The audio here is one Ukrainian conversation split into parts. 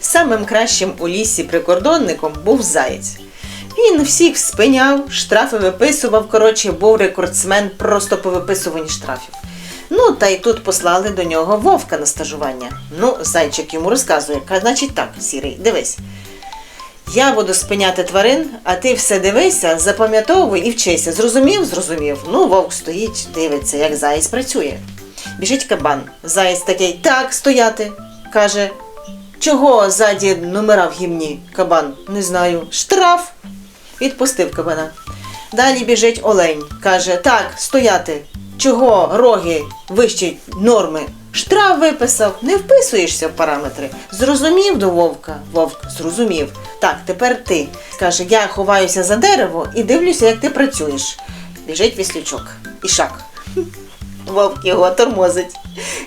самим кращим у лісі прикордонником був заєць. Він всіх спиняв, штрафи виписував. Коротше, був рекордсмен просто по виписуванні штрафів. Ну, та й тут послали до нього вовка на стажування. Ну, зайчик йому розказує, каже, значить так, сірий, дивись. Я буду спиняти тварин, а ти все дивися, запам'ятовуй і вчися. Зрозумів? Зрозумів. Ну, вовк стоїть, дивиться, як заєць працює. Біжить кабан. Заєць такий, так, стояти. Каже, чого ззаді номера в гімні? Кабан, не знаю. Штраф. Відпустив кабана. Далі біжить олень. Каже, так, стояти. Чого роги вищі норми? Штраф виписав, не вписуєшся в параметри. Зрозумів до вовка. Вовк зрозумів. Так, тепер ти. Каже, я ховаюся за дерево і дивлюся, як ти працюєш. Біжить віслючок. Ішак. Вовк його тормозить.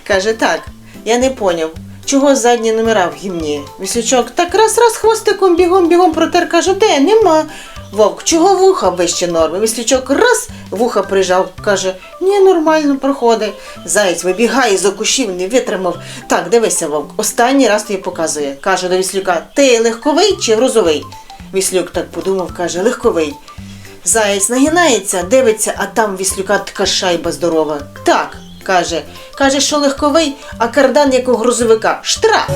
Каже, так, я не поняв, чого задні номера в гімні. Віслючок так раз-раз хвостиком бігом-бігом протер, каже, де нема. Вовк, чого вуха вище норми? Віслючок раз вуха прижав, каже, ні, нормально проходить. Заєць вибігає з кущів, не витримав. Так, дивися, вовк, останній раз тобі показує. Каже до віслюка, ти легковий чи грузовий? Віслюк так подумав, каже, легковий. Заєць нагинається, дивиться, а там віслюка така шайба здорова. Так, каже, каже, що легковий, а кардан як у грузовика. Штраф.